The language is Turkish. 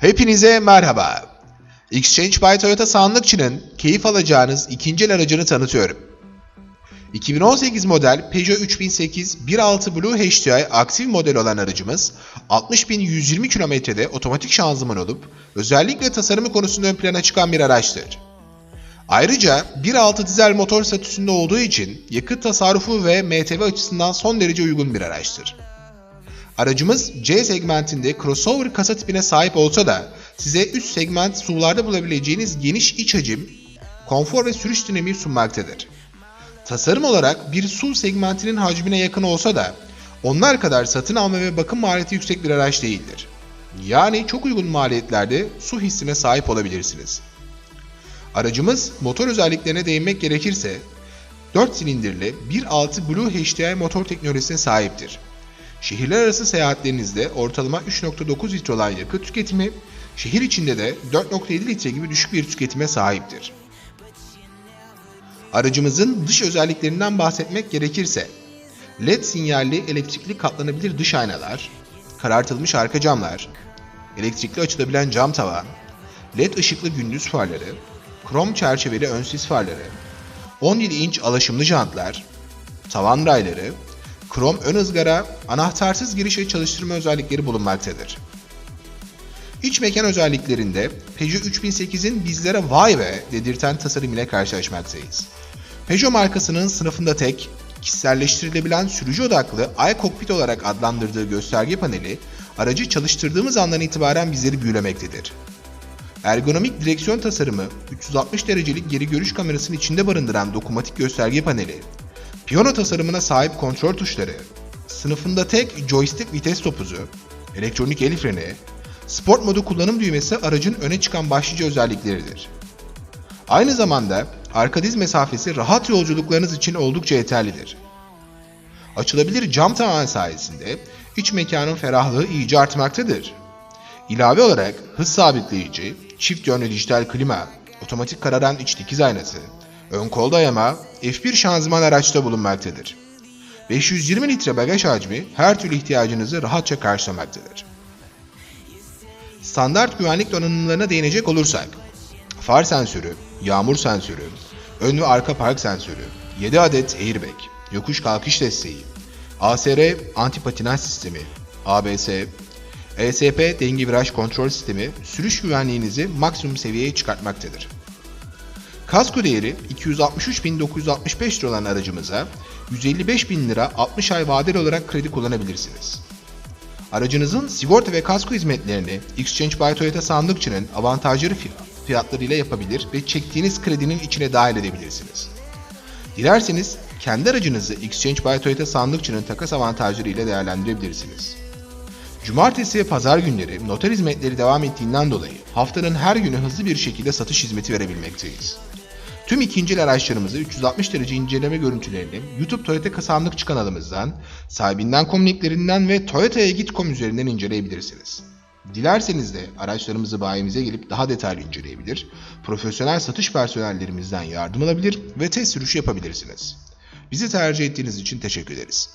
Hepinize merhaba. Exchange by Toyota sandıkçının keyif alacağınız ikinci el aracını tanıtıyorum. 2018 model Peugeot 3008 1.6 Blue HDI aktif model olan aracımız 60.120 kilometrede otomatik şanzıman olup özellikle tasarımı konusunda ön plana çıkan bir araçtır. Ayrıca 1.6 dizel motor statüsünde olduğu için yakıt tasarrufu ve MTV açısından son derece uygun bir araçtır. Aracımız C segmentinde crossover kasa tipine sahip olsa da size üst segment SUV'larda bulabileceğiniz geniş iç hacim, konfor ve sürüş dinamiği sunmaktadır. Tasarım olarak bir SUV segmentinin hacmine yakın olsa da onlar kadar satın alma ve bakım maliyeti yüksek bir araç değildir. Yani çok uygun maliyetlerde SUV hissine sahip olabilirsiniz. Aracımız motor özelliklerine değinmek gerekirse 4 silindirli 1.6 Blue HDI motor teknolojisine sahiptir. Şehirler arası seyahatlerinizde ortalama 3.9 litre olan yakıt tüketimi, şehir içinde de 4.7 litre gibi düşük bir tüketime sahiptir. Aracımızın dış özelliklerinden bahsetmek gerekirse, LED sinyalli elektrikli katlanabilir dış aynalar, karartılmış arka camlar, elektrikli açılabilen cam tavan, LED ışıklı gündüz farları, krom çerçeveli ön sis farları, 17 inç alaşımlı jantlar, tavan rayları, krom ön ızgara, anahtarsız giriş ve çalıştırma özellikleri bulunmaktadır. İç mekan özelliklerinde Peugeot 3008'in bizlere vay be dedirten tasarım ile karşılaşmaktayız. Peugeot markasının sınıfında tek, kişiselleştirilebilen sürücü odaklı iCockpit olarak adlandırdığı gösterge paneli, aracı çalıştırdığımız andan itibaren bizleri büyülemektedir. Ergonomik direksiyon tasarımı, 360 derecelik geri görüş kamerasının içinde barındıran dokunmatik gösterge paneli, piyano tasarımına sahip kontrol tuşları, sınıfında tek joystick vites topuzu, elektronik el freni, sport modu kullanım düğmesi aracın öne çıkan başlıca özellikleridir. Aynı zamanda arka diz mesafesi rahat yolculuklarınız için oldukça yeterlidir. Açılabilir cam tavan sayesinde iç mekanın ferahlığı iyice artmaktadır. İlave olarak hız sabitleyici, çift yönlü dijital klima, otomatik kararan iç dikiz aynası, ön kol dayama, F1 şanzıman araçta bulunmaktadır. 520 litre bagaj hacmi her türlü ihtiyacınızı rahatça karşılamaktadır. Standart güvenlik donanımlarına değinecek olursak, far sensörü, yağmur sensörü, ön ve arka park sensörü, 7 adet airbag, yokuş kalkış desteği, ASR anti sistemi, ABS, ESP denge viraj kontrol sistemi sürüş güvenliğinizi maksimum seviyeye çıkartmaktadır. Kasko değeri 263.965 lira olan aracımıza 155.000 lira 60 ay vadeli olarak kredi kullanabilirsiniz. Aracınızın sigorta ve kasko hizmetlerini Exchange by Toyota sandıkçının avantajları fi- fiyatlarıyla yapabilir ve çektiğiniz kredinin içine dahil edebilirsiniz. Dilerseniz kendi aracınızı Exchange by Toyota sandıkçının takas avantajları ile değerlendirebilirsiniz. Cumartesi ve pazar günleri noter hizmetleri devam ettiğinden dolayı haftanın her günü hızlı bir şekilde satış hizmeti verebilmekteyiz. Tüm ikinci araçlarımızı 360 derece inceleme görüntülerini YouTube Toyota Kasandıkçı kanalımızdan, sahibinden komünliklerinden ve Toyota'ya git.com üzerinden inceleyebilirsiniz. Dilerseniz de araçlarımızı bayimize gelip daha detaylı inceleyebilir, profesyonel satış personellerimizden yardım alabilir ve test sürüşü yapabilirsiniz. Bizi tercih ettiğiniz için teşekkür ederiz.